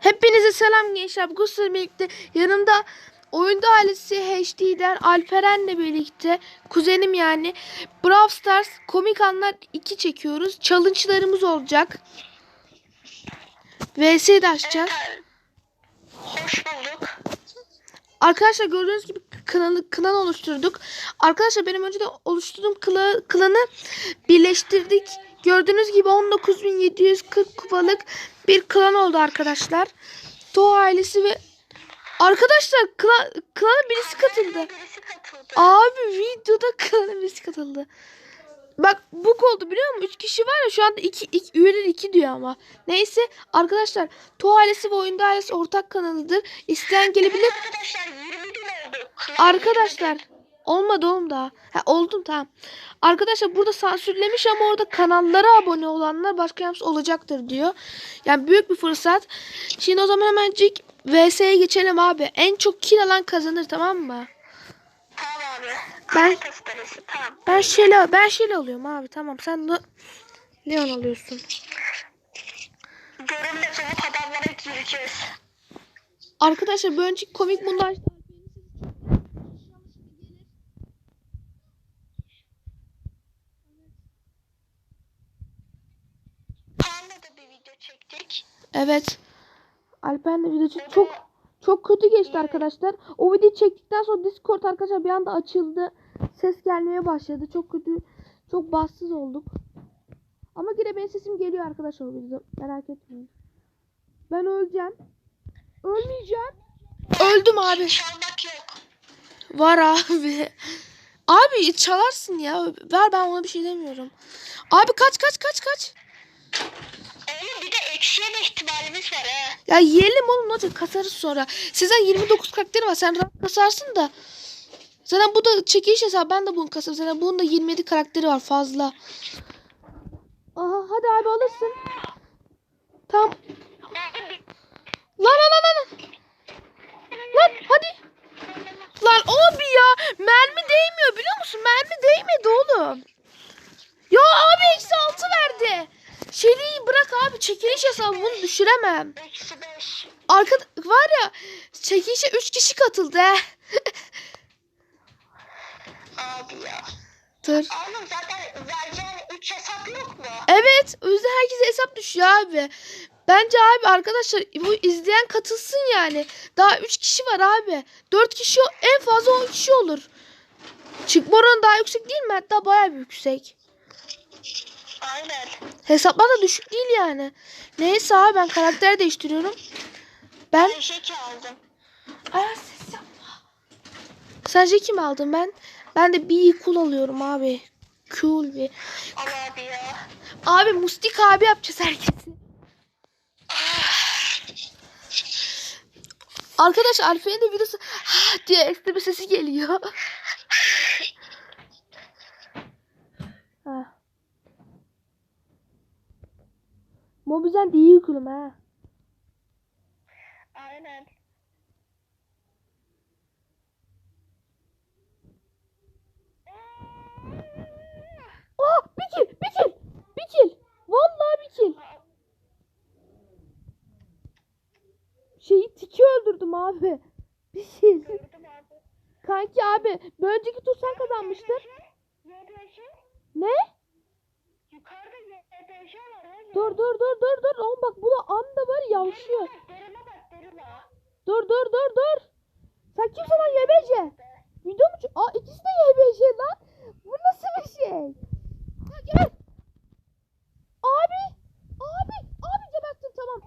Hepinize selam gençler. Bugün sizlerle birlikte yanımda oyunda ailesi HD'den Alperen'le birlikte kuzenim yani Brawl Stars komik anlar 2 çekiyoruz. Challenge'larımız olacak. VS de açacağız. Hoş bulduk. Arkadaşlar gördüğünüz gibi kanalı klan oluşturduk. Arkadaşlar benim önce de oluşturduğum kla, klanı birleştirdik. Gördüğünüz gibi 19.740 kupalık bir klan oldu arkadaşlar. To ailesi ve arkadaşlar klan, klana birisi katıldı. Abi videoda klana birisi katıldı. Bak bug oldu biliyor musun? 3 kişi var ya şu anda 2 iki, üyeler 2 diyor ama. Neyse arkadaşlar To ailesi ve oyunda ailesi ortak kanalıdır. İsteyen gelebilir. Arkadaşlar 20 gün oldu. Arkadaşlar olmadı oğlum daha. Ha, oldum tamam. Arkadaşlar burada sansürlemiş ama orada kanallara abone olanlar başka yalnız olacaktır diyor. Yani büyük bir fırsat. Şimdi o zaman hemencik VS'ye geçelim abi. En çok kill alan kazanır tamam mı? 20 Tamam abi. Ben- Tamam. Ben şeyle ben şeyle alıyorum abi tamam. Sen de Leon alıyorsun. Görünmez olup adamlara gireceğiz. Arkadaşlar önceki komik bunlar Kaan'la da bir video çektik. Evet. Alper'le video çek- çok çok kötü geçti arkadaşlar. O videoyu çektikten sonra Discord arkadaşlar bir anda açıldı. Ses gelmeye başladı. Çok kötü, çok bassız olduk. Ama yine benim sesim geliyor arkadaşlar o videoda. Merak etmeyin. Ben öleceğim. Ölmeyeceğim. Öldüm abi. Çalmak yok. Var abi. Abi çalarsın ya. Ver ben ona bir şey demiyorum. Abi kaç kaç kaç kaç. Yeme ihtimalimiz var ha. Ya yiyelim oğlum ne olacak kasarız sonra. Sizden 29 karakteri var sen rahat kasarsın da. Zaten bu da çekiliş hesabı ben de bunu kasarım. Zaten bunun da 27 karakteri var fazla. Aha hadi abi alırsın. Tamam. Lan lan lan lan. Lan hadi. Lan abi ya mermi değmiyor biliyor musun? Mermi değmedi oğlum. Ya abi eksi 6 verdi. Şeriyi bırak hesabı bunu düşüremem. Eksi 5. Arka var ya çekilişe 3 kişi katıldı. Abi ya. Dur. Oğlum zaten vereceğin 3 hesap yok mu? Evet o yüzden herkese hesap düşüyor abi. Bence abi arkadaşlar bu izleyen katılsın yani. Daha 3 kişi var abi. 4 kişi en fazla 10 kişi olur. Çıkma oranı daha yüksek değil mi? Hatta bayağı bir yüksek. Aynen. Hesaplar da düşük değil yani. Neyse abi ben karakter değiştiriyorum. Ben Ben şeki aldım. Ay ses yapma. Sence kim aldım ben? Ben de bir cool alıyorum abi. Cool bir. Al abi ya. Abi Mustik abi yapacağız herkesi. Arkadaş Alfa'nın da videosu ha diye ekstra bir sesi geliyor. ha. Mobizen de iyi yüklüm ha. Aynen. Oh bir kill bir kill. Vallahi bir kill. Şeyi tiki öldürdüm abi. Bir abi. Kanki abi bir önceki tur sen kazanmıştın. Ne? Yukarıda abi. Dur dur dur dur dur. Oğlum bak bu da anda var ya yavşıyor. Dur dur dur dur. Sen kimsin lan YBC? Video mu? Aa ikisi de YBC lan. Bu nasıl bir şey? Ha, gel. Abi. Abi. Abi geberttim tamam.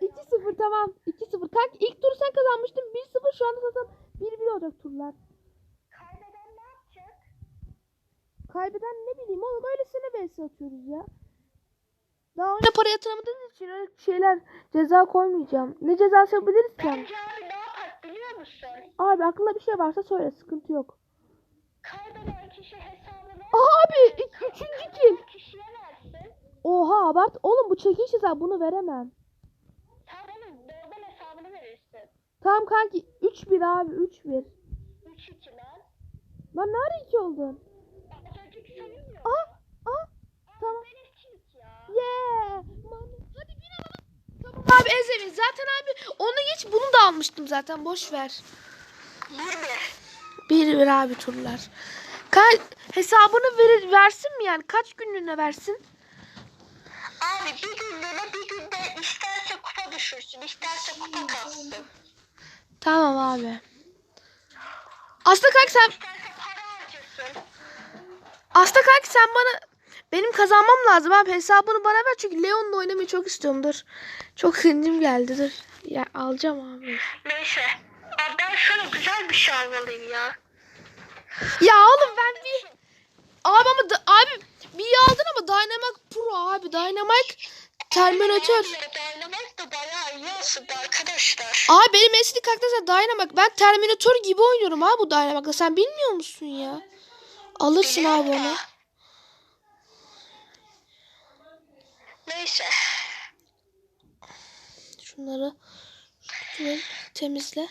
2-0 tamam. 2-0. Kanka ilk turu sen kazanmıştın. 1-0 şu anda zaten 1-1 olacak turlar. Kaybeden ne yapacak? Kaybeden ne bileyim oğlum öylesine vs atıyoruz ya. Daha önce para yatıramadığınız için öyle şeyler ceza koymayacağım. Ne cezası yapabiliriz ki? Bence abi ne biliyor musun? Abi aklında bir şey varsa söyle sıkıntı yok. Kaybeden kişi hesabını Abi ik- üçüncü versin. Oha abart. Oğlum bu çekiliş hesabı bunu veremem. Sen onun normal hesabını verirsin. Tamam kanki 3-1 abi 3-1. 3-2 lan. Lan ne ara 2 oldun? Ya. Aa, aa, tamam. Ben 2-2 ya. Yeah. Man- Hadi bin alalım. Tamam abi Ezemin zaten abi onu geç bunu da almıştım zaten boş ver. Bir bir. Bir bir abi turlar. Ka- hesabını verir, versin mi yani? Kaç günlüğüne versin? Abi bir günlüğüne bir günde isterse kupa düşürsün, isterse kupa kalsın. Tamam abi. Aslında kanka sen İsterse para harcasın. aslında kanka sen bana benim kazanmam lazım abi. Hesabını bana ver çünkü Leon'la oynamayı çok istiyorum. Dur. Çok hıncım geldi dur. Ya alacağım abi. Neyse. Abi ben şöyle güzel bir şey almalıyım ya. Ya oğlum ben bir abi ama da- abi bir aldın ama Dynamic Pro abi. Dynamic Terminator. Dynamite da bayağı iyi aslında arkadaşlar. Abi benim eski karakter Dynamic. Ben Terminator gibi oynuyorum abi bu Dynamic'la. Sen bilmiyor musun ya? Alırsın abi onu. Neyse. Şunları şöyle temizle.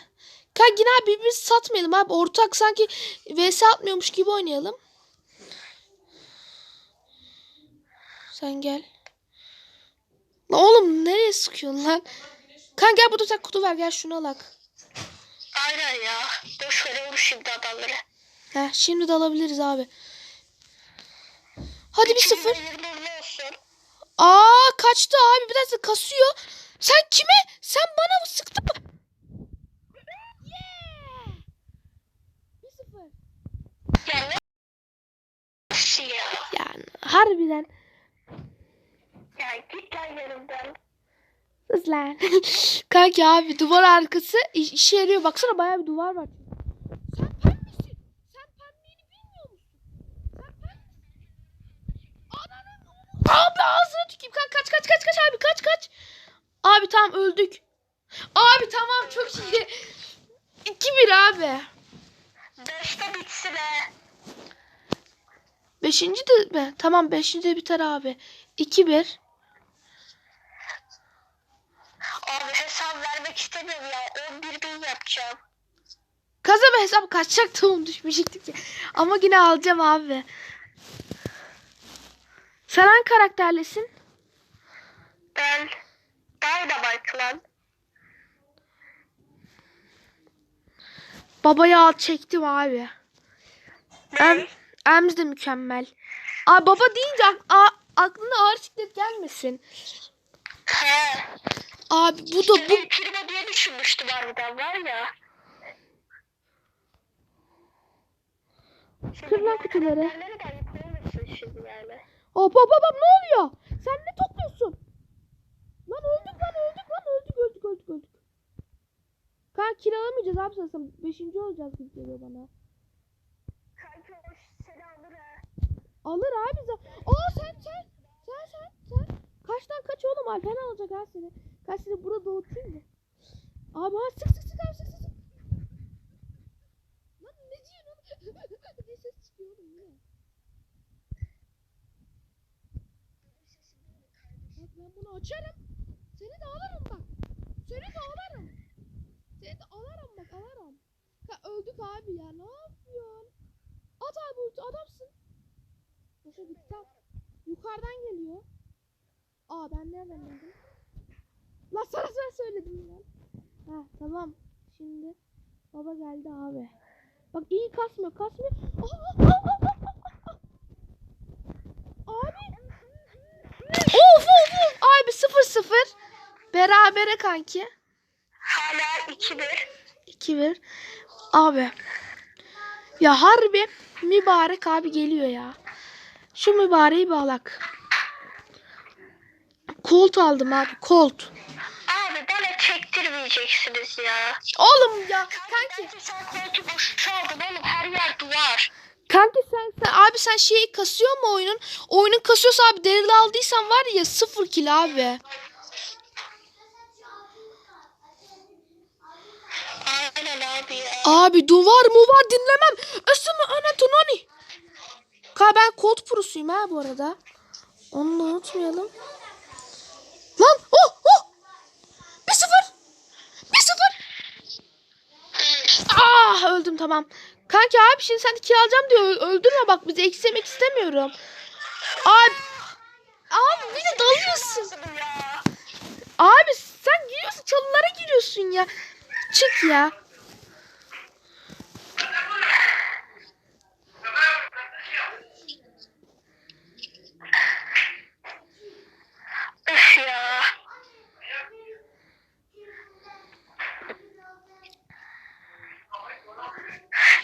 Kanka yine abi biz satmayalım abi. Ortak sanki vs atmıyormuş gibi oynayalım. Sen gel. Lan oğlum nereye sıkıyorsun lan? Kanka gel burada sen kutu ver gel şunu alak. Aynen ya. Boş verelim şimdi adamları. Heh, şimdi de alabiliriz abi. Hadi bir sıfır. 2020 olsun. Aa kaçtı abi biraz da kasıyor. Sen kime? Sen bana mı sıktın mı? Yani harbiden. Ya git lan yanımdan. Sus lan. Kanki abi duvar arkası iş- işe yarıyor. Baksana bayağı bir duvar var. Sen pembesin. Sen pembeyini bilmiyor musun? Sen pembesin. Ananın Abi ağzına tükeyim. Kanka kaç kaç kaç kaç abi kaç kaç. Abi tamam öldük. Abi tamam çok iyi. 2-1 abi. Beşte bitsin he. Beşinci de mi? Tamam beşinci de biter abi. 2-1. Abi hesap vermek istemiyorum ya. 11 bin yapacağım. Kazanma hesap kaçacak tamam düşmeyecektik ya. Ama yine alacağım abi. Sen hangi karakterlesin? Ben Dynamite lan. Babayı al çektim abi. Em? Ems de mükemmel. Abi baba deyince a- aklına ağır siklet gelmesin. He. Abi bu da bu. Prima diye düşünmüştüm harbiden var ya. Kır lan kutuları. Hop hop hop, ne oluyor? Sen ne topluyorsun? Lan öldük lan öldük lan öldük öldük öldük öldük. Kanka kiralamayacağız abi sanırsam. Beşinci olacağız gibi geliyor bana. Kanka o seni alır ha. Alır abi. za- Aa sen sen sen sen sen. Kaçtan kaç oğlum abi fena olacak ha seni. Kaç seni burada doğurtayım mı? Abi ha sık sık sık abi sık sık sık. Lan ne diyorsun oğlum? ne ses çıkıyor oğlum yine? Bak ben bunu açarım. Seni de alırım bak. Seni de alırım. Seni de alırım bak alırım. Ha öldük abi ya ne yapıyorsun? At abi ulti adamsın. Boşa gitti. Yukarıdan geliyor. Aa ben nereden bildim? La sana sen söyledim lan. Ha tamam. Şimdi baba geldi abi. Bak iyi kasmıyor kasmıyor. Aa, aa, aa. Abi. Of of of. Abi sıfır sıfır. Berabere kanki. Hala 2-1. 2-1. Abi. Ya harbi mübarek abi geliyor ya. Şu mübareği bağlak. Colt aldım abi. Colt. Abi bana çektirmeyeceksiniz ya. Oğlum ya Kanki kanki. sen koltuğu boşa aldın oğlum her yer duvar. Kanki sen, sen abi sen şeyi kasıyor mu oyunun? Oyunun kasıyorsa abi Daryl aldıysan var ya sıfır kill abi. Abi duvar mu var dinlemem. Esimi anatononi. Ka ben Colt Pro'suyum ha bu arada. Onu da unutmayalım. Lan oh oh. Bir sıfır. Bir sıfır. Ah öldüm tamam. Kanki abi şimdi sen kill alacağım diyor. Öldürme bak bizi eksilemek istemiyorum. Abi. Abi bir de dalıyorsun. Abi sen çıktın ya. Çık ya. Üf ya.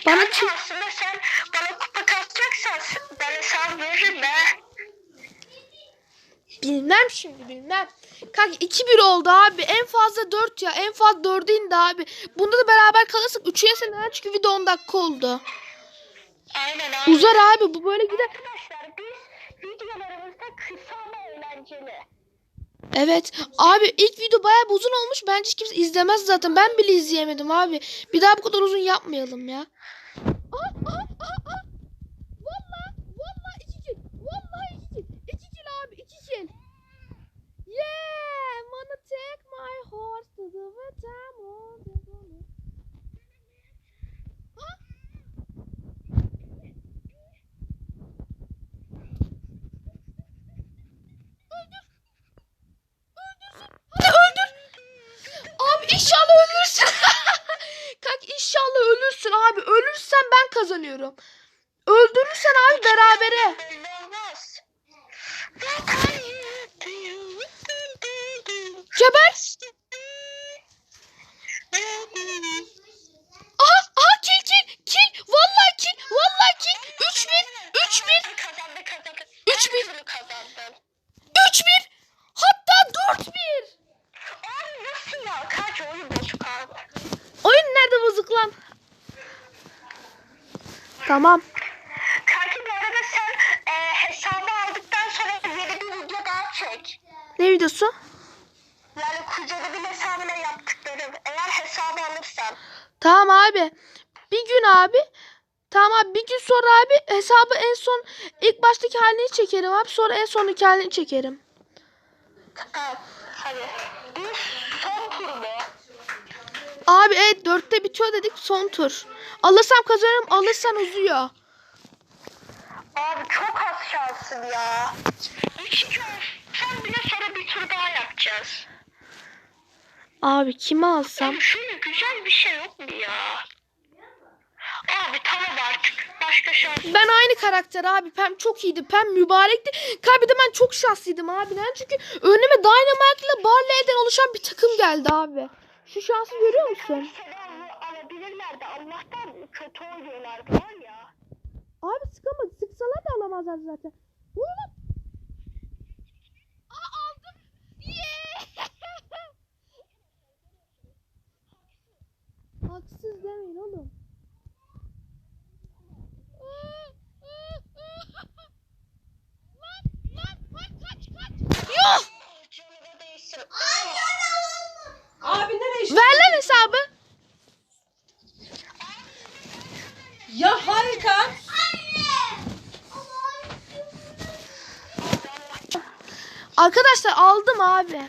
Bana Kanka çık. aslında sen bana kupa kasacaksan ben hesap veririm be. Bilmem. Kanka 2-1 oldu abi. En fazla 4 ya. En fazla 4'e indi abi. Bunda da beraber kalırsak 3'e seneden çünkü video 10 dakika oldu. Aynen abi. Uzar abi bu böyle gider. Arkadaşlar biz videolarımızda kısa ama eğlenceli. Evet. Abi ilk video bayağı uzun olmuş. Bence hiç kimse izlemez zaten. Ben bile izleyemedim abi. Bir daha bu kadar uzun yapmayalım ya. Aa, aa, aa, aa. Vallahi, vallahi iki kill. Vallahi iki kill. İki kill abi, iki kill. Yeah, wanna take my horse to the time on ölürsün. Kalk inşallah ölürsün abi. Ölürsen ben kazanıyorum. Öldürürsen abi berabere. Geber. Aha aha kill kill kill. Vallahi kill. Vallahi kill. 3 1 3 1 Kazandı kazandı. Üç bir. Her türlü kazandın. 3 1. Hatta 4 1. Abi nasıl ya? Kaç oyun bozuk abi. Oyun nerede bozuk lan? Tamam. Kanki bu arada sen e, hesabı aldıktan sonra yeni bir video daha çek. Ne videosu? Yani Kuze'nin hesabına yaptıklarım. Eğer hesabı alırsan. Tamam abi. Bir gün abi. Tamam abi bir gün sonra abi hesabı en son ilk baştaki halini çekerim abi. Sonra en sondaki halini çekerim. Hadi. Bir son tur mu? Abi evet dörtte bitiyor dedik son tur. Alırsam kazanırım alırsan uzuyor. Abi çok az şansın ya. Üç tur. Sen bile sonra bir tur daha yapacağız. Abi kimi alsam? Abi şöyle güzel bir şey yok mu ya? Abi tamam artık. Başka şans. Ben aynı karakter abi. Pem çok iyiydi. Pem mübarekti. Kalbi de ben çok şanslıydım abi. Neden? Çünkü önüme Dynamite ile Barley'den oluşan bir takım geldi abi. Şu şansı görüyor musun? Alabilirlerdi. Allah'tan kötü oynuyorlardı var ya. Abi sıkamadı. Sıksalar da alamazlar zaten. Bu ne lan? Aa aldım. Yeah! Haksız demeyin oğlum. lan lan lan kaç kaç. Yok. Canına değsin. Abi nereye işte? Ver lan hesabı. Ya harika. Arkadaşlar aldım abi.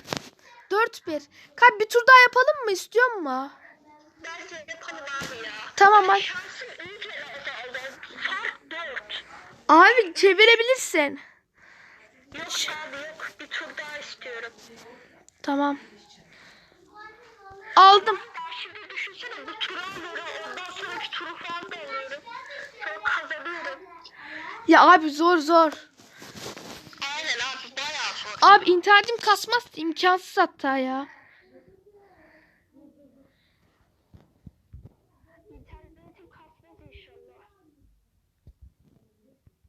4-1. Kalp bir tur daha yapalım mı istiyor mu? Bence yapalım abi ya. Tamam bak. Şansın iyice azaldı. Fark 4. Abi çevirebilirsin. Yok abi yok. Bir tur daha istiyorum. Tamam. Aldım. Ya abi zor zor. Aynen abi. Abi internetim kasmaz. imkansız hatta ya.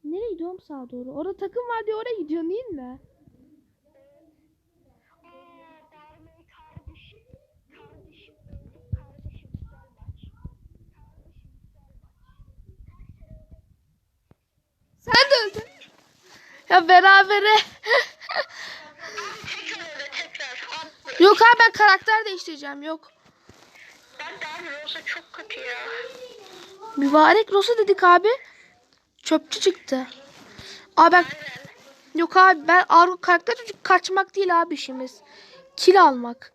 Nereye gidiyorum sağa doğru? Orada takım var diye oraya gidiyorsun değil mi? Sen de öldün. Ya berabere. Tekrar öyle tekrar. Abi, Yok abi ben karakter değiştireceğim. Yok. ben de abi Rosa çok kötü ya. Mübarek Rosa dedik abi. Çöpçü çıktı. Abi ben... Yok abi ben ar- karakter çocuk kaçmak değil abi işimiz. Kill almak.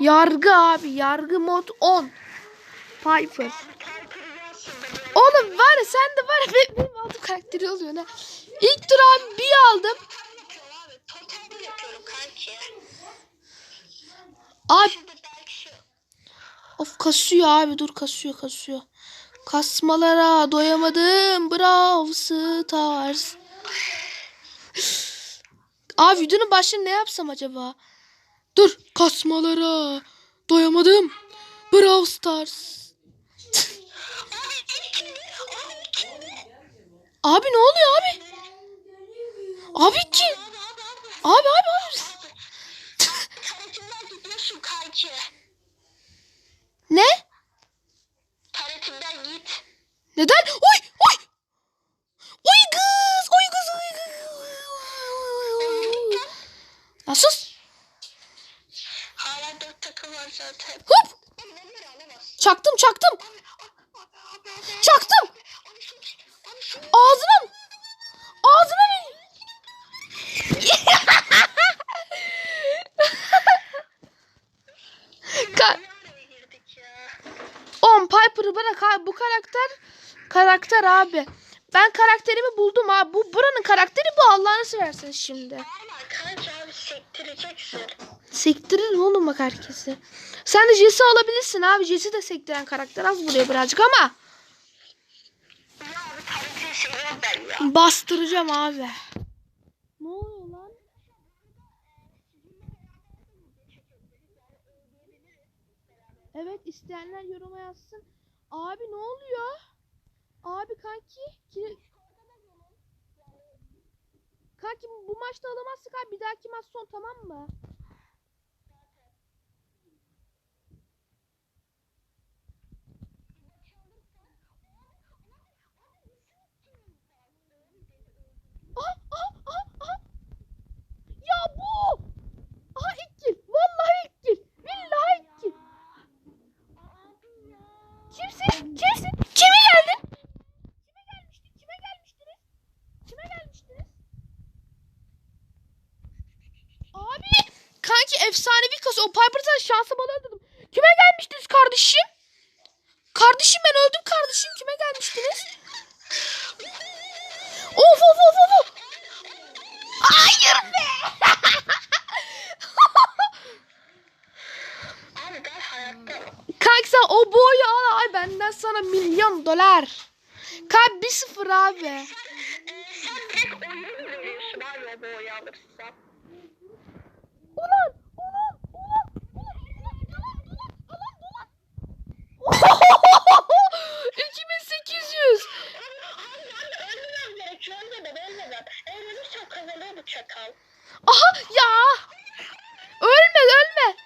Yargı abi. Yargı mod 10. Piper. Oğlum var ya sen de var ya benim, benim aldığım karakteri oluyor ne? İlk tur abi bir aldım. Abi. Of kasıyor abi dur kasıyor kasıyor. Kasmalara doyamadım. Brawl Stars. Abi videonun başlığını ne yapsam acaba? Dur kasmalara doyamadım. Brawl Stars. Abi ne oluyor abi? Abi ki? Abi abi abi. Kanki. Ne? Taretimden git. Neden? Oy kız. Oy kız. Oy kız. Ya sus. Hala dört takım var zaten. Hop. Oğlum onları alamaz. Çaktım çaktım. Abi, abi, abi. Çaktım. Abi şunu, abi şunu. Ağzına mı? Ağzına mı? Ka- Ne araya girdik ya? On Piper'ı bırak abi. Bu karakter karakter abi. Ben karakterimi buldum abi. Bu buranın karakteri bu Allah'ını seversen şimdi. Ama kanki abi sektireceksin. Sektirir oğlum bak herkesi. Sen de Jesse alabilirsin abi. Jesse de sektiren karakter az buraya birazcık ama bastıracağım abi. Ne oluyor lan? Evet isteyenler yoruma yazsın. Abi ne oluyor? Abi kanki ki... Kanki bu maçta alamazsak abi bir dahaki maç son tamam mı? Aha, aha, aha, aha. Ya bu! Aha ilk kill. Vallahi ilk kill. Billahi ilk kill. Kimsin? Kimsin? Kime geldin? Kime gelmiştin? Kime gelmiştiniz? Kime gelmiştiniz? Abi! Kanki efsanevi kasa. O Piper'dan şansa bana öldürdüm. Kime gelmiştiniz kardeşim? Kardeşim ben öldüm kardeşim. Kime gelmiştiniz? Of of of of. Hayır be. Abi ben hayatta Kanka sen o boyu al ay benden sana milyon dolar. Kalp 1-0 abi. Ee, sen tek oyunu mu veriyorsun abi o boyu alırsan? Ulan ulan ulan ulan ulan ulan ulan 2800. Abi ben de ölmemem gerekiyor. Ölmeden ölmeden. Eğer ölürsem kazanıyor bu çakal. Aha ya. Ölme ölme.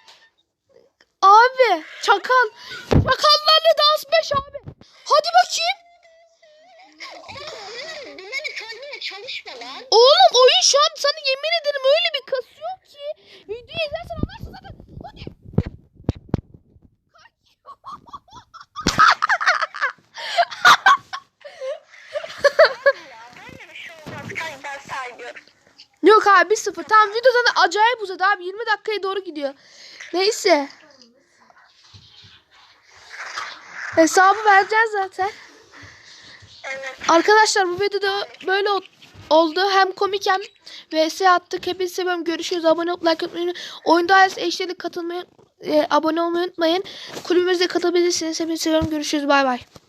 Abi çakal. Çakallarla dans 5 abi. Hadi bakayım. Oğlum dinlemek ölmeye çalışma lan. Oğlum oyun şu an sana yemin ederim öyle bir kasıyor ki. Videoyu izlersen anlarsın zaten. Hadi. Ya böyle bir şey olmaz. Kanka ben saymıyorum. Abi 1-0. Tamam video zaten acayip uzadı abi. 20 dakikaya doğru gidiyor. Neyse. Hesabı vereceğiz zaten. Evet. Arkadaşlar bu videoda böyle oldu. Hem komik hem vs attık. Hepinizi seviyorum. Görüşürüz. Abone olup like atmayı. Oyunda ailesi eşleri katılmayı, e, abone olmayı unutmayın. Kulübümüze katılabilirsiniz. Hepinizi seviyorum. Görüşürüz. Bay bay.